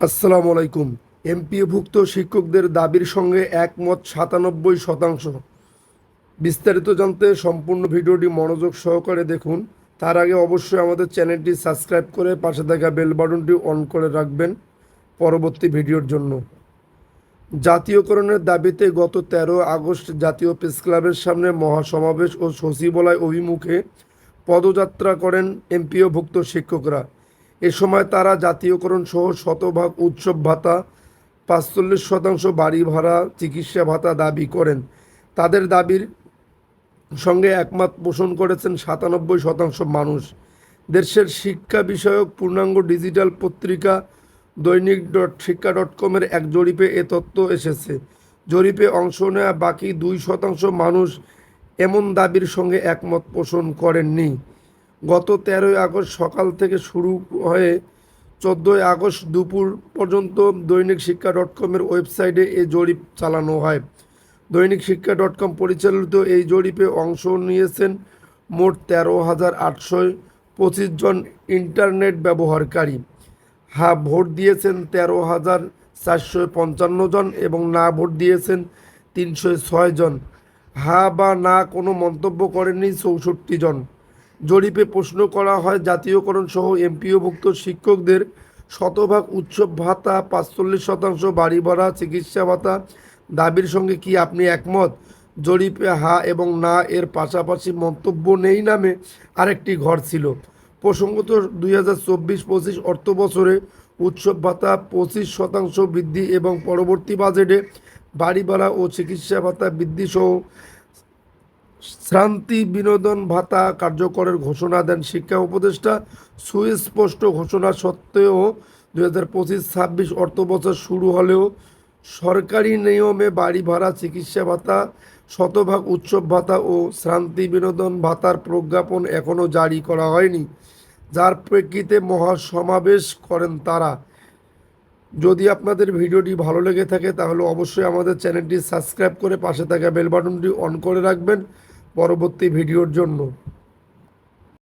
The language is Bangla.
আসসালামু আলাইকুম। এমপিওভুক্ত শিক্ষকদের দাবির সঙ্গে একমত সাতানব্বই শতাংশ। বিস্তারিত জানতে সম্পূর্ণ ভিডিওটি মনোযোগ সহকারে দেখুন। তার আগে অবশ্যই আমাদের চ্যানেলটি সাবস্ক্রাইব করে পাশে থাকা বেল বাটনটি অন করে রাখবেন পরবর্তী ভিডিওর জন্য। জাতীয়করণের দাবিতে গত তেরো আগস্ট জাতীয় প্রেস ক্লাবের সামনে মহাসমাবেশ ও সচিবালয় অভিমুখে পদযাত্রা করেন এমপিওভুক্ত শিক্ষকরা। এ সময় তারা জাতীয়করণ সহ শতভাগ উৎসব ভাতা, পাঁচচল্লিশ শতাংশ বাড়ি ভাড়া, চিকিৎসা ভাতা দাবি করেন। তাদের দাবির সঙ্গে একমত পোষণ করেছেন সাতানব্বই শতাংশ মানুষ। দেশের শিক্ষা বিষয়ক পূর্ণাঙ্গ ডিজিটাল পত্রিকা দৈনিক ডট শিক্ষা ডট কমের এক জরিপে এ তথ্য এসেছে। জরিপে অংশ নেওয়া বাকি দুই শতাংশ মানুষ এমন দাবির সঙ্গে একমত পোষণ করেননি। গত তেরোই আগস্ট সকাল থেকে শুরু হয়ে চোদ্দোই আগস্ট দুপুর পর্যন্ত দৈনিক শিক্ষা ডট কমের ওয়েবসাইটে এই জরিপ চালানো হয়। দৈনিক শিক্ষা ডট কম পরিচালিত এই জরিপে অংশ নিয়েছেন মোট তেরো হাজার আটশো পঁচিশ জন ইন্টারনেট ব্যবহারকারী। হা, ভোট দিয়েছেন তেরো হাজার চারশো পঞ্চান্ন জন এবং না ভোট দিয়েছেন তিনশো ছয় জন। হ্যাঁ বা না কোনো মন্তব্য করেননি চৌষট্টি জন। জরিপে প্রশ্ন করা হয়, জাতীয়করণ সহ এমপিওভুক্ত শিক্ষকদের শতভাগ উৎসব ভাতা, পাঁচচল্লিশ শতাংশ বাড়ি ভাড়া, চিকিৎসা ভাতা। দাবির সঙ্গে কি আপনি একমত? জরিপে হা এবং না এর পাশাপাশি মন্তব্য নেই নামে আরেকটি ঘর ছিল। প্রসঙ্গত দুই হাজার চব্বিশ পঁচিশ অর্থ বছরে উৎসব ভাতা পঁচিশ শতাংশ বৃদ্ধি এবং পরবর্তী বাজেটে বাড়ি ভাড়া ও চিকিৎসা ভাতা বৃদ্ধি সহ শ্রান্তি বিনোদন ভাতা কার্যকরের ঘোষণা দেন শিক্ষা উপদেষ্টা। সুস্পষ্ট ঘোষণা সত্ত্বেও দু হাজার পঁচিশ ছাব্বিশ অর্থ বছর শুরু হলেও সরকারি নিয়মে বাড়ি ভাড়া, চিকিৎসা ভাতা, শতভাগ উৎসব ভাতা ও শ্রান্তি বিনোদন ভাতার প্রজ্ঞাপন এখনও জারি করা হয়নি। যার প্রেক্ষিতে মহাসমাবেশ করেন তারা। যদি আপনাদের ভিডিওটি ভালো লেগে থাকে তাহলে অবশ্যই আমাদের চ্যানেলটি সাবস্ক্রাইব করে পাশে থাকা বেল বাটনটি অন করে রাখবেন। পরবর্তী ভিডিওর জন্য।